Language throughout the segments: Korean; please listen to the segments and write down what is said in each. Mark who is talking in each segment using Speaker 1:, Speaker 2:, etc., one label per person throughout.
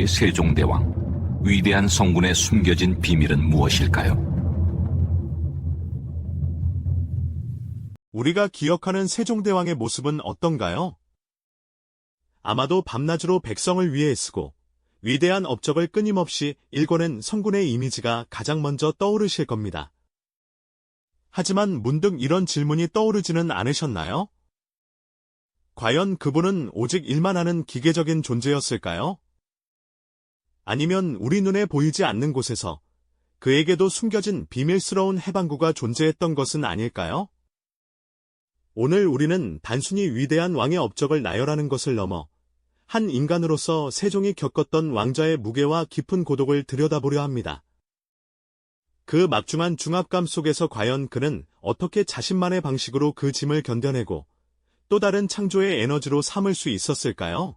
Speaker 1: 우리의 세종대왕, 위대한 성군의 숨겨진 비밀은 무엇일까요?
Speaker 2: 우리가 기억하는 세종대왕의 모습은 어떤가요? 아마도 밤낮으로 백성을 위해 애쓰고 위대한 업적을 끊임없이 일궈낸 성군의 이미지가 가장 먼저 떠오르실 겁니다. 하지만 문득 이런 질문이 떠오르지는 않으셨나요? 과연 그분은 오직 일만 하는 기계적인 존재였을까요? 아니면 우리 눈에 보이지 않는 곳에서 그에게도 숨겨진 비밀스러운 해방구가 존재했던 것은 아닐까요? 오늘 우리는 단순히 위대한 왕의 업적을 나열하는 것을 넘어 한 인간으로서 세종이 겪었던 왕자의 무게와 깊은 고독을 들여다보려 합니다. 그 막중한 중압감 속에서 과연 그는 어떻게 자신만의 방식으로 그 짐을 견뎌내고 또 다른 창조의 에너지로 삼을 수 있었을까요?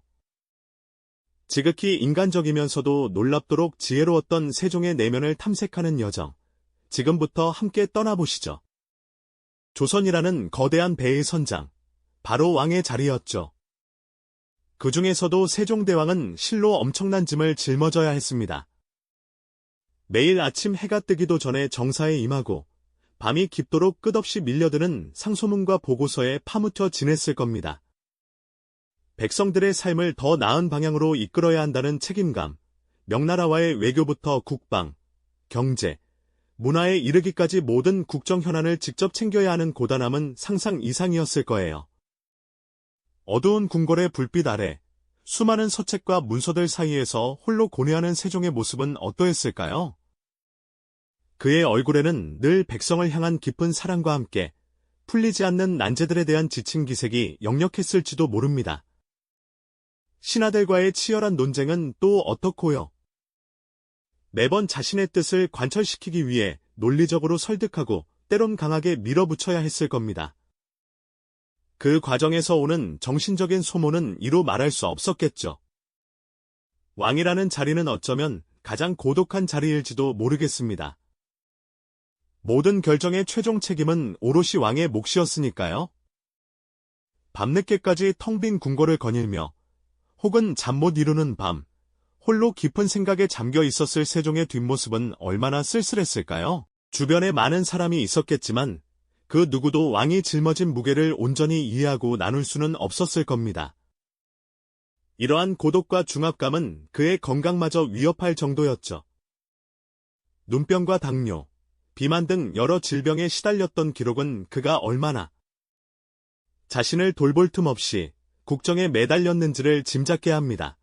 Speaker 2: 지극히 인간적이면서도 놀랍도록 지혜로웠던 세종의 내면을 탐색하는 여정. 지금부터 함께 떠나보시죠. 조선이라는 거대한 배의 선장, 바로 왕의 자리였죠. 그 중에서도 세종대왕은 실로 엄청난 짐을 짊어져야 했습니다. 매일 아침 해가 뜨기도 전에 정사에 임하고 밤이 깊도록 끝없이 밀려드는 상소문과 보고서에 파묻혀 지냈을 겁니다. 백성들의 삶을 더 나은 방향으로 이끌어야 한다는 책임감, 명나라와의 외교부터 국방, 경제, 문화에 이르기까지 모든 국정 현안을 직접 챙겨야 하는 고단함은 상상 이상이었을 거예요. 어두운 궁궐의 불빛 아래 수많은 서책과 문서들 사이에서 홀로 고뇌하는 세종의 모습은 어떠했을까요? 그의 얼굴에는 늘 백성을 향한 깊은 사랑과 함께 풀리지 않는 난제들에 대한 지친 기색이 역력했을지도 모릅니다. 신하들과의 치열한 논쟁은 또 어떻고요? 매번 자신의 뜻을 관철시키기 위해 논리적으로 설득하고 때론 강하게 밀어붙여야 했을 겁니다. 그 과정에서 오는 정신적인 소모는 이루 말할 수 없었겠죠. 왕이라는 자리는 어쩌면 가장 고독한 자리일지도 모르겠습니다. 모든 결정의 최종 책임은 오롯이 왕의 몫이었으니까요. 밤늦게까지 텅 빈 궁궐을 거닐며 혹은 잠 못 이루는 밤, 홀로 깊은 생각에 잠겨 있었을 세종의 뒷모습은 얼마나 쓸쓸했을까요? 주변에 많은 사람이 있었겠지만 그 누구도 왕이 짊어진 무게를 온전히 이해하고 나눌 수는 없었을 겁니다. 이러한 고독과 중압감은 그의 건강마저 위협할 정도였죠. 눈병과 당뇨, 비만 등 여러 질병에 시달렸던 기록은 그가 얼마나 자신을 돌볼 틈 없이 국정에 매달렸는지를 짐작케 합니다.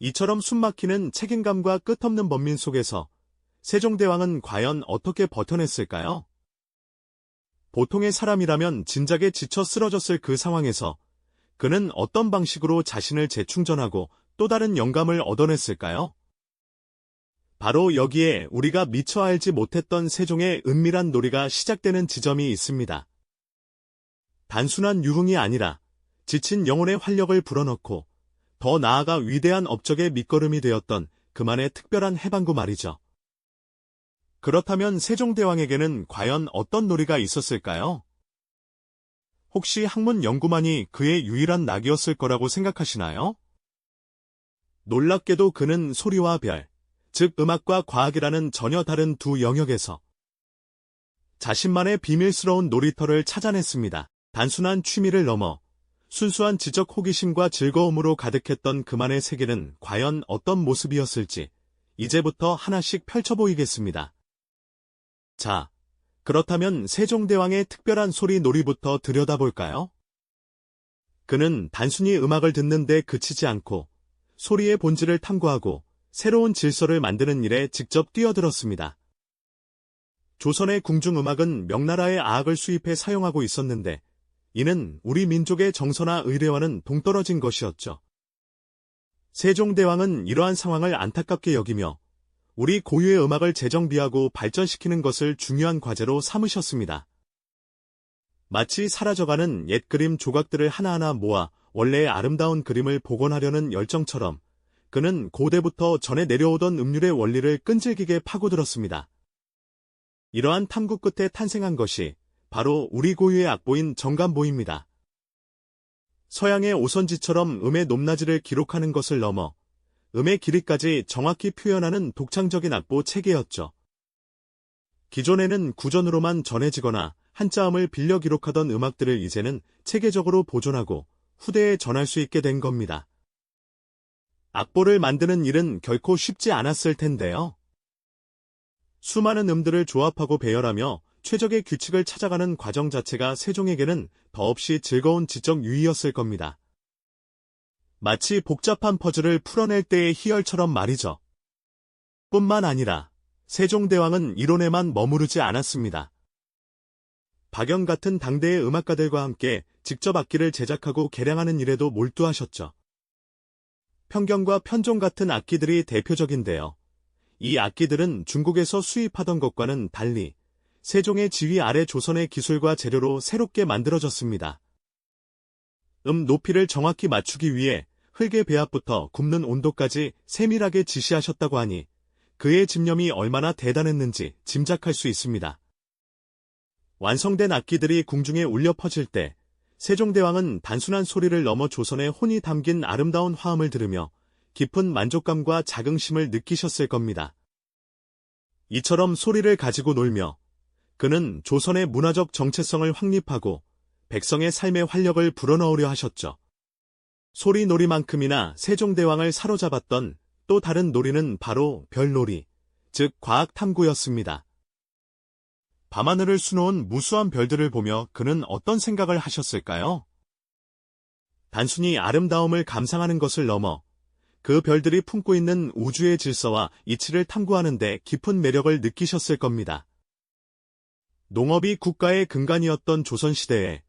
Speaker 2: 이처럼 숨막히는 책임감과 끝없는 번민 속에서 세종대왕은 과연 어떻게 버텨냈을까요? 보통의 사람이라면 진작에 지쳐 쓰러졌을 그 상황에서 그는 어떤 방식으로 자신을 재충전하고 또 다른 영감을 얻어냈을까요? 바로 여기에 우리가 미처 알지 못했던 세종의 은밀한 놀이가 시작되는 지점이 있습니다. 단순한 유흥이 아니라 지친 영혼의 활력을 불어넣고 더 나아가 위대한 업적의 밑거름이 되었던 그만의 특별한 해방구 말이죠. 그렇다면 세종대왕에게는 과연 어떤 놀이가 있었을까요? 혹시 학문 연구만이 그의 유일한 낙이었을 거라고 생각하시나요? 놀랍게도 그는 소리와 별, 즉 음악과 과학이라는 전혀 다른 두 영역에서 자신만의 비밀스러운 놀이터를 찾아냈습니다. 단순한 취미를 넘어 순수한 지적 호기심과 즐거움으로 가득했던 그만의 세계는 과연 어떤 모습이었을지 이제부터 하나씩 펼쳐보이겠습니다. 자, 그렇다면 세종대왕의 특별한 소리 놀이부터 들여다볼까요? 그는 단순히 음악을 듣는데 그치지 않고 소리의 본질을 탐구하고 새로운 질서를 만드는 일에 직접 뛰어들었습니다. 조선의 궁중음악은 명나라의 아악을 수입해 사용하고 있었는데 이는 우리 민족의 정서나 의례와는 동떨어진 것이었죠. 세종대왕은 이러한 상황을 안타깝게 여기며 우리 고유의 음악을 재정비하고 발전시키는 것을 중요한 과제로 삼으셨습니다. 마치 사라져가는 옛 그림 조각들을 하나하나 모아 원래의 아름다운 그림을 복원하려는 열정처럼 그는 고대부터 전해 내려오던 음률의 원리를 끈질기게 파고들었습니다. 이러한 탐구 끝에 탄생한 것이 바로 우리 고유의 악보인 정감보입니다. 서양의 오선지처럼 음의 높낮이를 기록하는 것을 넘어 음의 길이까지 정확히 표현하는 독창적인 악보 체계였죠. 기존에는 구전으로만 전해지거나 한자음을 빌려 기록하던 음악들을 이제는 체계적으로 보존하고 후대에 전할 수 있게 된 겁니다. 악보를 만드는 일은 결코 쉽지 않았을 텐데요. 수많은 음들을 조합하고 배열하며 최적의 규칙을 찾아가는 과정 자체가 세종에게는 더없이 즐거운 지적 유의였을 겁니다. 마치 복잡한 퍼즐을 풀어낼 때의 희열처럼 말이죠. 뿐만 아니라 세종대왕은 이론에만 머무르지 않았습니다. 박영 같은 당대의 음악가들과 함께 직접 악기를 제작하고 개량하는 일에도 몰두하셨죠. 편경과 편종 같은 악기들이 대표적인데요. 이 악기들은 중국에서 수입하던 것과는 달리 세종의 지휘 아래 조선의 기술과 재료로 새롭게 만들어졌습니다. 음 높이를 정확히 맞추기 위해 흙의 배합부터 굽는 온도까지 세밀하게 지시하셨다고 하니 그의 집념이 얼마나 대단했는지 짐작할 수 있습니다. 완성된 악기들이 궁중에 울려 퍼질 때 세종대왕은 단순한 소리를 넘어 조선의 혼이 담긴 아름다운 화음을 들으며 깊은 만족감과 자긍심을 느끼셨을 겁니다. 이처럼 소리를 가지고 놀며 그는 조선의 문화적 정체성을 확립하고 백성의 삶의 활력을 불어넣으려 하셨죠. 소리놀이만큼이나 세종대왕을 사로잡았던 또 다른 놀이는 바로 별놀이, 즉 과학탐구였습니다. 밤하늘을 수놓은 무수한 별들을 보며 그는 어떤 생각을 하셨을까요? 단순히 아름다움을 감상하는 것을 넘어 그 별들이 품고 있는 우주의 질서와 이치를 탐구하는 데 깊은 매력을 느끼셨을 겁니다. 농업이 국가의 근간이었던 조선시대에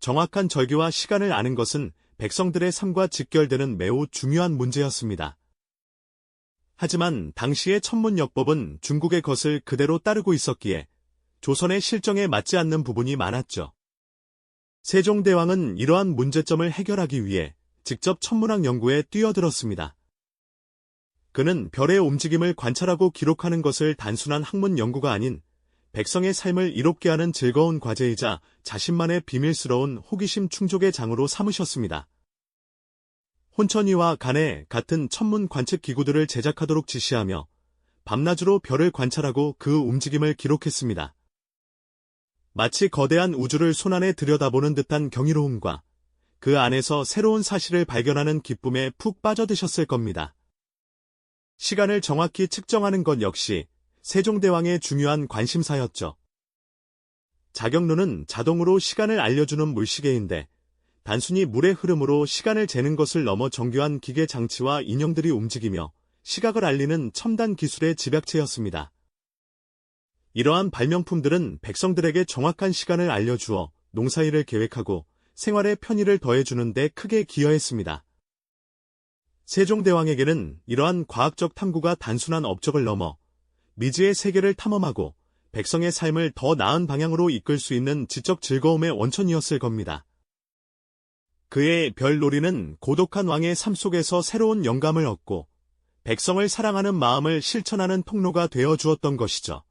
Speaker 2: 정확한 절기와 시간을 아는 것은 백성들의 삶과 직결되는 매우 중요한 문제였습니다. 하지만 당시의 천문역법은 중국의 것을 그대로 따르고 있었기에 조선의 실정에 맞지 않는 부분이 많았죠. 세종대왕은 이러한 문제점을 해결하기 위해 직접 천문학 연구에 뛰어들었습니다. 그는 별의 움직임을 관찰하고 기록하는 것을 단순한 학문 연구가 아닌 백성의 삶을 이롭게 하는 즐거운 과제이자 자신만의 비밀스러운 호기심 충족의 장으로 삼으셨습니다. 혼천이와 간에 같은 천문 관측 기구들을 제작하도록 지시하며 밤낮으로 별을 관찰하고 그 움직임을 기록했습니다. 마치 거대한 우주를 손안에 들여다보는 듯한 경이로움과 그 안에서 새로운 사실을 발견하는 기쁨에 푹 빠져드셨을 겁니다. 시간을 정확히 측정하는 것 역시 세종대왕의 중요한 관심사였죠. 자경론은 자동으로 시간을 알려주는 물시계인데 단순히 물의 흐름으로 시간을 재는 것을 넘어 정교한 기계 장치와 인형들이 움직이며 시각을 알리는 첨단 기술의 집약체였습니다. 이러한 발명품들은 백성들에게 정확한 시간을 알려주어 농사일을 계획하고 생활의 편의를 더해주는 데 크게 기여했습니다. 세종대왕에게는 이러한 과학적 탐구가 단순한 업적을 넘어 미지의 세계를 탐험하고 백성의 삶을 더 나은 방향으로 이끌 수 있는 지적 즐거움의 원천이었을 겁니다. 그의 별놀이는 고독한 왕의 삶 속에서 새로운 영감을 얻고 백성을 사랑하는 마음을 실천하는 통로가 되어 주었던 것이죠.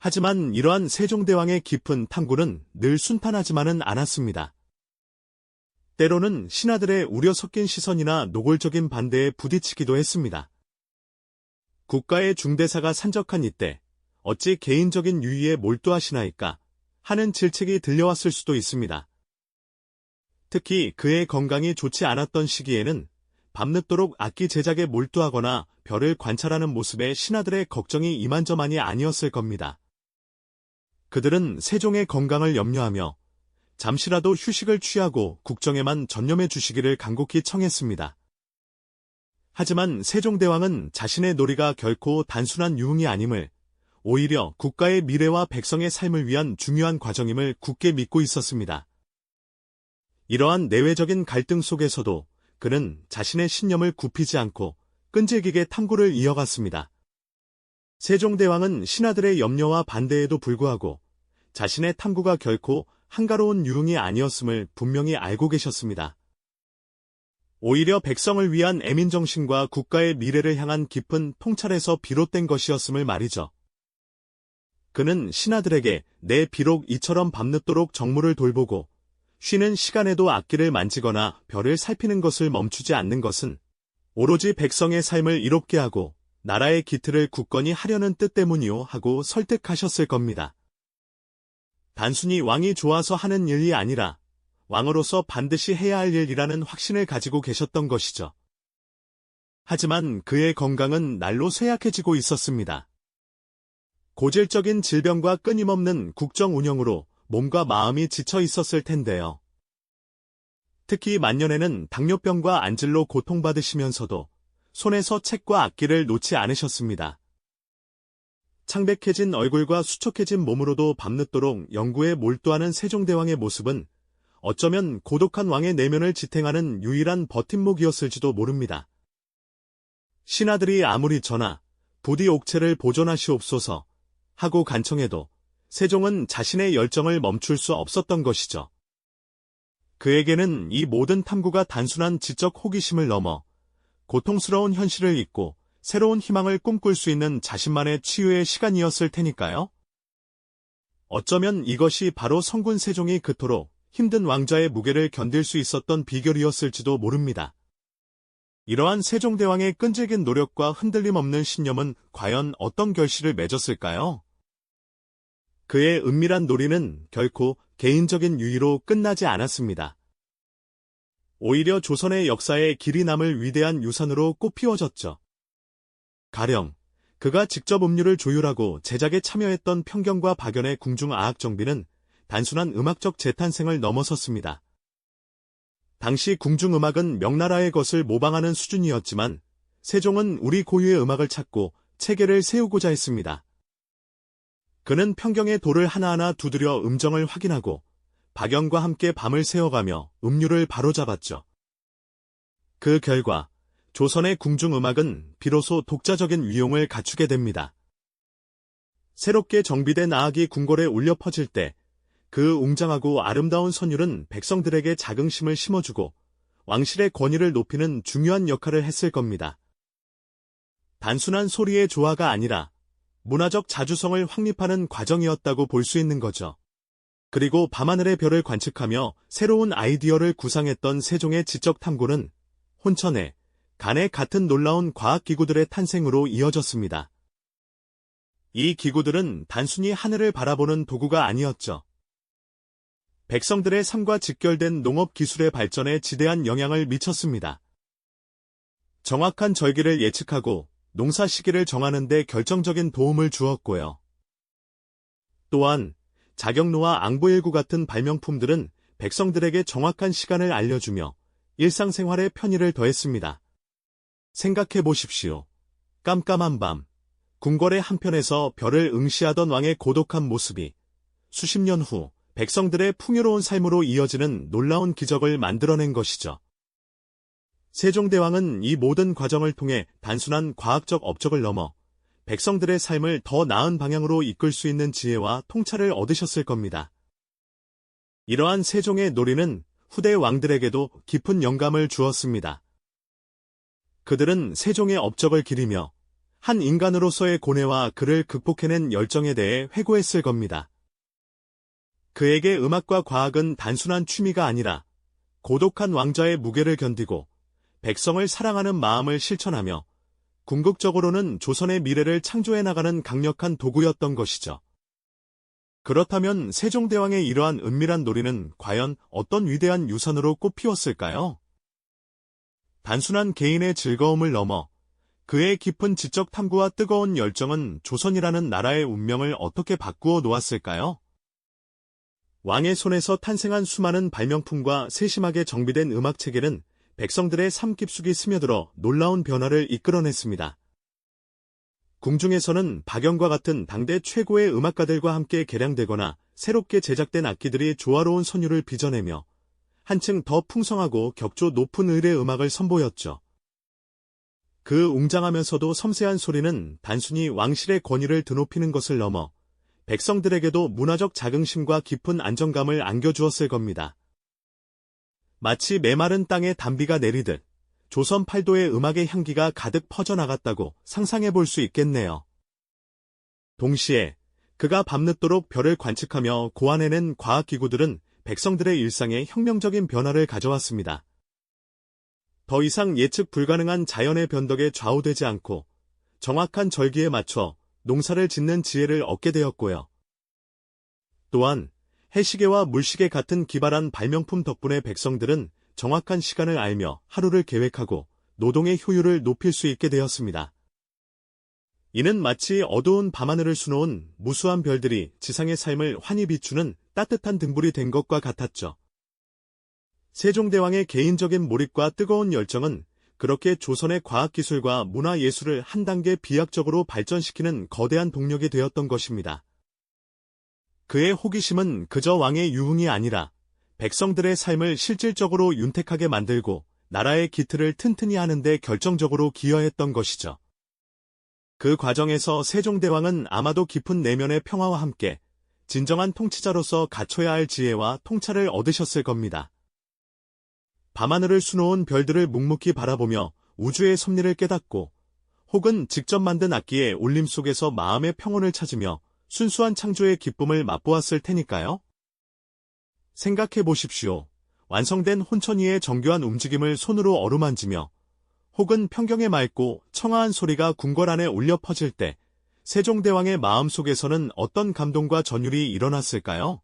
Speaker 2: 하지만 이러한 세종대왕의 깊은 탐구는 늘 순탄하지만은 않았습니다. 때로는 신하들의 우려 섞인 시선이나 노골적인 반대에 부딪히기도 했습니다. 국가의 중대사가 산적한 이때 어찌 개인적인 유의에 몰두하시나이까 하는 질책이 들려왔을 수도 있습니다. 특히 그의 건강이 좋지 않았던 시기에는 밤늦도록 악기 제작에 몰두하거나 별을 관찰하는 모습에 신하들의 걱정이 이만저만이 아니었을 겁니다. 그들은 세종의 건강을 염려하며 잠시라도 휴식을 취하고 국정에만 전념해 주시기를 간곡히 청했습니다. 하지만 세종대왕은 자신의 놀이가 결코 단순한 유흥이 아님을 오히려 국가의 미래와 백성의 삶을 위한 중요한 과정임을 굳게 믿고 있었습니다. 이러한 내외적인 갈등 속에서도 그는 자신의 신념을 굽히지 않고 끈질기게 탐구를 이어갔습니다. 세종대왕은 신하들의 염려와 반대에도 불구하고 자신의 탐구가 결코 한가로운 유흥이 아니었음을 분명히 알고 계셨습니다. 오히려 백성을 위한 애민정신과 국가의 미래를 향한 깊은 통찰에서 비롯된 것이었음을 말이죠. 그는 신하들에게 내 비록 이처럼 밤늦도록 정무를 돌보고 쉬는 시간에도 악기를 만지거나 별을 살피는 것을 멈추지 않는 것은 오로지 백성의 삶을 이롭게 하고 나라의 기틀을 굳건히 하려는 뜻 때문이요 하고 설득하셨을 겁니다. 단순히 왕이 좋아서 하는 일이 아니라 왕으로서 반드시 해야 할 일이라는 확신을 가지고 계셨던 것이죠. 하지만 그의 건강은 날로 쇠약해지고 있었습니다. 고질적인 질병과 끊임없는 국정 운영으로 몸과 마음이 지쳐 있었을 텐데요. 특히 만년에는 당뇨병과 안질로 고통받으시면서도 손에서 책과 악기를 놓지 않으셨습니다. 창백해진 얼굴과 수척해진 몸으로도 밤늦도록 연구에 몰두하는 세종대왕의 모습은 어쩌면 고독한 왕의 내면을 지탱하는 유일한 버팀목이었을지도 모릅니다. 신하들이 아무리 전하, 부디 옥체를 보존하시옵소서 하고 간청해도 세종은 자신의 열정을 멈출 수 없었던 것이죠. 그에게는 이 모든 탐구가 단순한 지적 호기심을 넘어 고통스러운 현실을 잊고 새로운 희망을 꿈꿀 수 있는 자신만의 치유의 시간이었을 테니까요. 어쩌면 이것이 바로 성군 세종이 그토록 힘든 왕자의 무게를 견딜 수 있었던 비결이었을지도 모릅니다. 이러한 세종대왕의 끈질긴 노력과 흔들림 없는 신념은 과연 어떤 결실을 맺었을까요? 그의 은밀한 놀이는 결코 개인적인 유의로 끝나지 않았습니다. 오히려 조선의 역사에 길이 남을 위대한 유산으로 꽃피워졌죠. 가령 그가 직접 음료를 조율하고 제작에 참여했던 평경과 박연의 궁중 아악 정비는 단순한 음악적 재탄생을 넘어섰습니다. 당시 궁중음악은 명나라의 것을 모방하는 수준이었지만 세종은 우리 고유의 음악을 찾고 체계를 세우고자 했습니다. 그는 평경의 돌을 하나하나 두드려 음정을 확인하고 박연과 함께 밤을 새워가며 음률을 바로잡았죠. 그 결과 조선의 궁중음악은 비로소 독자적인 위용을 갖추게 됩니다. 새롭게 정비된 아악이 궁궐에 울려 퍼질 때 그 웅장하고 아름다운 선율은 백성들에게 자긍심을 심어주고 왕실의 권위를 높이는 중요한 역할을 했을 겁니다. 단순한 소리의 조화가 아니라 문화적 자주성을 확립하는 과정이었다고 볼 수 있는 거죠. 그리고 밤하늘의 별을 관측하며 새로운 아이디어를 구상했던 세종의 지적 탐구는 혼천에 간의 같은 놀라운 과학기구들의 탄생으로 이어졌습니다. 이 기구들은 단순히 하늘을 바라보는 도구가 아니었죠. 백성들의 삶과 직결된 농업 기술의 발전에 지대한 영향을 미쳤습니다. 정확한 절기를 예측하고 농사 시기를 정하는 데 결정적인 도움을 주었고요. 또한 자경로와 앙보일구 같은 발명품들은 백성들에게 정확한 시간을 알려주며 일상생활의 편의를 더했습니다. 생각해 보십시오. 깜깜한 밤, 궁궐의 한편에서 별을 응시하던 왕의 고독한 모습이 수십 년 후 백성들의 풍요로운 삶으로 이어지는 놀라운 기적을 만들어낸 것이죠. 세종대왕은 이 모든 과정을 통해 단순한 과학적 업적을 넘어 백성들의 삶을 더 나은 방향으로 이끌 수 있는 지혜와 통찰을 얻으셨을 겁니다. 이러한 세종의 놀이는 후대 왕들에게도 깊은 영감을 주었습니다. 그들은 세종의 업적을 기리며 한 인간으로서의 고뇌와 그를 극복해낸 열정에 대해 회고했을 겁니다. 그에게 음악과 과학은 단순한 취미가 아니라 고독한 왕자의 무게를 견디고 백성을 사랑하는 마음을 실천하며 궁극적으로는 조선의 미래를 창조해 나가는 강력한 도구였던 것이죠. 그렇다면 세종대왕의 이러한 은밀한 놀이는 과연 어떤 위대한 유산으로 꽃피웠을까요? 단순한 개인의 즐거움을 넘어 그의 깊은 지적 탐구와 뜨거운 열정은 조선이라는 나라의 운명을 어떻게 바꾸어 놓았을까요? 왕의 손에서 탄생한 수많은 발명품과 세심하게 정비된 음악 체계는 백성들의 삶 깊숙이 스며들어 놀라운 변화를 이끌어냈습니다. 궁중에서는 박영과 같은 당대 최고의 음악가들과 함께 개량되거나 새롭게 제작된 악기들이 조화로운 선율을 빚어내며 한층 더 풍성하고 격조 높은 의뢰 음악을 선보였죠. 그 웅장하면서도 섬세한 소리는 단순히 왕실의 권위를 드높이는 것을 넘어 백성들에게도 문화적 자긍심과 깊은 안정감을 안겨주었을 겁니다. 마치 메마른 땅에 단비가 내리듯 조선 팔도의 음악의 향기가 가득 퍼져나갔다고 상상해 볼 수 있겠네요. 동시에 그가 밤늦도록 별을 관측하며 고안해낸 과학기구들은 백성들의 일상에 혁명적인 변화를 가져왔습니다. 더 이상 예측 불가능한 자연의 변덕에 좌우되지 않고 정확한 절기에 맞춰 농사를 짓는 지혜를 얻게 되었고요. 또한 해시계와 물시계 같은 기발한 발명품 덕분에 백성들은 정확한 시간을 알며 하루를 계획하고 노동의 효율을 높일 수 있게 되었습니다. 이는 마치 어두운 밤하늘을 수놓은 무수한 별들이 지상의 삶을 환히 비추는 따뜻한 등불이 된 것과 같았죠. 세종대왕의 개인적인 몰입과 뜨거운 열정은 그렇게 조선의 과학기술과 문화예술을 한 단계 비약적으로 발전시키는 거대한 동력이 되었던 것입니다. 그의 호기심은 그저 왕의 유흥이 아니라 백성들의 삶을 실질적으로 윤택하게 만들고 나라의 기틀을 튼튼히 하는데 결정적으로 기여했던 것이죠. 그 과정에서 세종대왕은 아마도 깊은 내면의 평화와 함께 진정한 통치자로서 갖춰야 할 지혜와 통찰을 얻으셨을 겁니다. 밤하늘을 수놓은 별들을 묵묵히 바라보며 우주의 섭리를 깨닫고 혹은 직접 만든 악기의 울림 속에서 마음의 평온을 찾으며 순수한 창조의 기쁨을 맛보았을 테니까요. 생각해 보십시오. 완성된 혼천이의 정교한 움직임을 손으로 어루만지며 혹은 평경에 맑고 청아한 소리가 궁궐 안에 울려 퍼질 때 세종대왕의 마음속에서는 어떤 감동과 전율이 일어났을까요?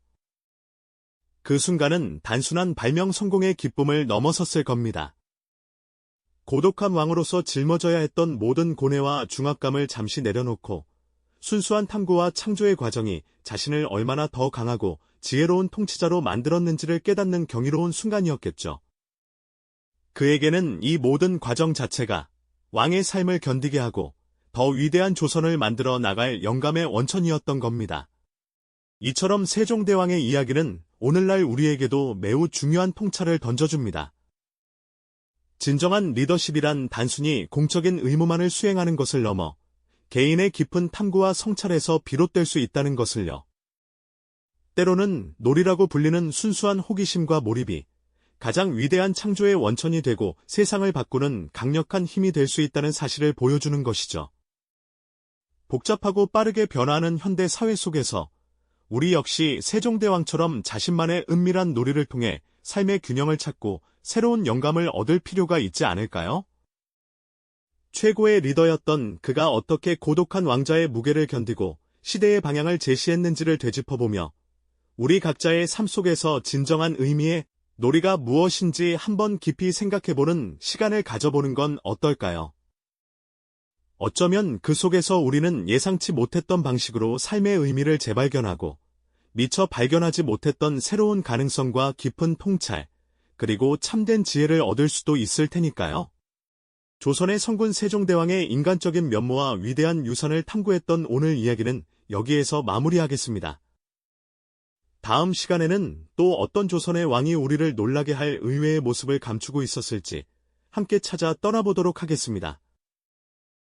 Speaker 2: 그 순간은 단순한 발명 성공의 기쁨을 넘어섰을 겁니다. 고독한 왕으로서 짊어져야 했던 모든 고뇌와 중압감을 잠시 내려놓고 순수한 탐구와 창조의 과정이 자신을 얼마나 더 강하고 지혜로운 통치자로 만들었는지를 깨닫는 경이로운 순간이었겠죠. 그에게는 이 모든 과정 자체가 왕의 삶을 견디게 하고 더 위대한 조선을 만들어 나갈 영감의 원천이었던 겁니다. 이처럼 세종대왕의 이야기는 오늘날 우리에게도 매우 중요한 통찰을 던져줍니다. 진정한 리더십이란 단순히 공적인 의무만을 수행하는 것을 넘어 개인의 깊은 탐구와 성찰에서 비롯될 수 있다는 것을요. 때로는 놀이라고 불리는 순수한 호기심과 몰입이 가장 위대한 창조의 원천이 되고 세상을 바꾸는 강력한 힘이 될 수 있다는 사실을 보여주는 것이죠. 복잡하고 빠르게 변화하는 현대 사회 속에서 우리 역시 세종대왕처럼 자신만의 은밀한 놀이를 통해 삶의 균형을 찾고 새로운 영감을 얻을 필요가 있지 않을까요? 최고의 리더였던 그가 어떻게 고독한 왕자의 무게를 견디고 시대의 방향을 제시했는지를 되짚어보며 우리 각자의 삶 속에서 진정한 의미의 놀이가 무엇인지 한번 깊이 생각해보는 시간을 가져보는 건 어떨까요? 어쩌면 그 속에서 우리는 예상치 못했던 방식으로 삶의 의미를 재발견하고 미처 발견하지 못했던 새로운 가능성과 깊은 통찰, 그리고 참된 지혜를 얻을 수도 있을 테니까요. 조선의 성군 세종대왕의 인간적인 면모와 위대한 유산을 탐구했던 오늘 이야기는 여기에서 마무리하겠습니다. 다음 시간에는 또 어떤 조선의 왕이 우리를 놀라게 할 의외의 모습을 감추고 있었을지 함께 찾아 떠나보도록 하겠습니다.